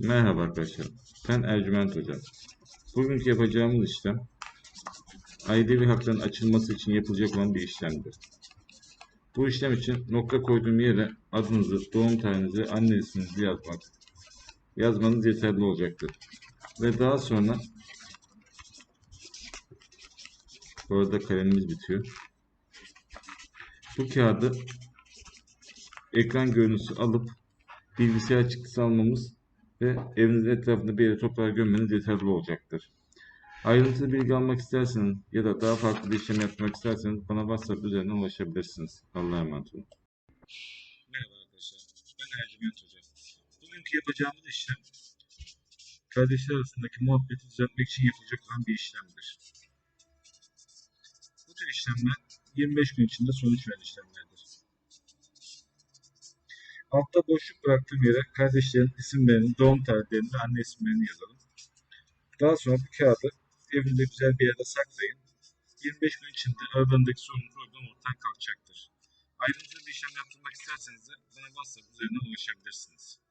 Merhaba arkadaşlar. Ben Ercüment Hoca. Bugünkü yapacağımız işlem ailevi hakların açılması için yapılacak olan bir işlemdir. Bu işlem için nokta koyduğum yere adınızı, doğum tarihinizi, anne isminizi yazmak, yazmanız yeterli olacaktır. Ve daha sonra bu arada kalemimiz bitiyor. Bu kağıdı ekran görüntüsü alıp bilgisayar çıktısı almamız ve evinizin etrafında bir yere toprağa gömmeniz yeterli olacaktır. Ayrıntılı bilgi almak isterseniz ya da daha farklı bir işlem yapmak isterseniz bana WhatsApp üzerinden ulaşabilirsiniz. Allah'a emanet olun. Merhaba arkadaşlar. Ben Ercüment Hoca. Bugünkü yapacağımız işlem kardeşler arasındaki muhabbeti düzeltmek için yapılacak olan bir işlemdir. Bu tür işlemler 25 gün içinde sonuç veren işlemlerdir. Altta boşluk bıraktığım yere kardeşlerin isimlerini, doğum tarihlerini ve anne isimlerini yazalım. Daha sonra bu kağıdı evinde güzel bir yerde saklayın. 25 gün içinde aralarındaki sorun problem ortadan kalkacaktır. Ayrıntılı bir işlem yaptırmak isterseniz de bana WhatsApp üzerinden ulaşabilirsiniz.